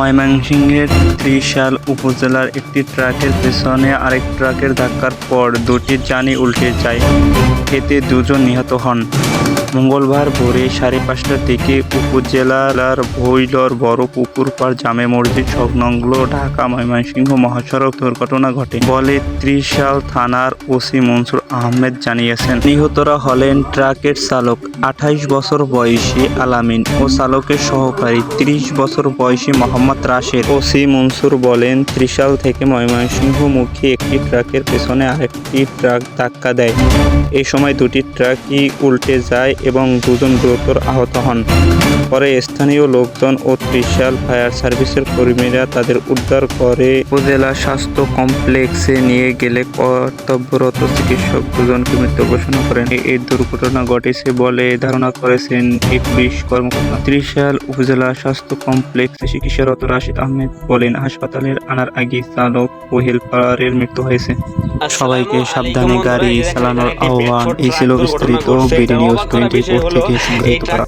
ময়মনসিংহের ত্রিশাল উপজেলার একটি ট্রাকের পেছনে আরেক ট্রাকের ধাক্কার পর দুটি জানি উল্টে যায়। এতে দুজন নিহত হন। মঙ্গলবার ভোরে সাড়ে পাঁচটার দিকে উপজেলার ভৈলর বড় পুকুর পাড় জামে মসজিদ সংলগ্ন ঢাকা ময়মনসিংহ মহাসড়ক দুর্ঘটনা ঘটে। বলে ত্রিশাল থানার ওসি মনসুর আহমেদ জানিয়েছেন, নিহতরা হলেন ট্রাকের চালক, আঠাইশ বছর বয়সী আলামিন ও চালকের সহকারী, ত্রিশ বছর বয়সী মোহাম্মদ রাশেদ। ওসি মনসুর বলেন, ত্রিশাল থেকে ময়মনসিংহ ময়মনসিংহমুখী একটি ট্রাকের পেছনে আরেকটি ট্রাক ধাক্কা দেয়। এই সময় দুটি ট্রাকই উল্টে যায় এবং দুজন গুরুতর আহত হন। পরে স্থানীয় লোকজন ও ত্রিশাল ফায়ার সার্ভিসের কর্মীরা তাদের উদ্ধার করে উপজেলা স্বাস্থ্য কমপ্লেক্সে নিয়ে গেলে কর্তব্যরত চিকিৎসক দুজনকে মৃত ঘোষণা করেন। এই দুর্ঘটনা ঘটেছে বলে ধারণা করেছেন এই পুলিশ কর্মকর্তা। ত্রিশাল উপজেলা স্বাস্থ্য কমপ্লেক্সে চিকিৎসারত রাশিদ আহমেদ বলেন হাসপাতালের আনার আগে চালক ও হেলপারের মৃত্যু হয়েছে। সবাইকে সাবধানে গাড়ি চালানোর আহ্বান এই ছিল বিস্তারিত বিডি নিউজ টোয়েন্টি ফোর থেকে সংগৃহীত করা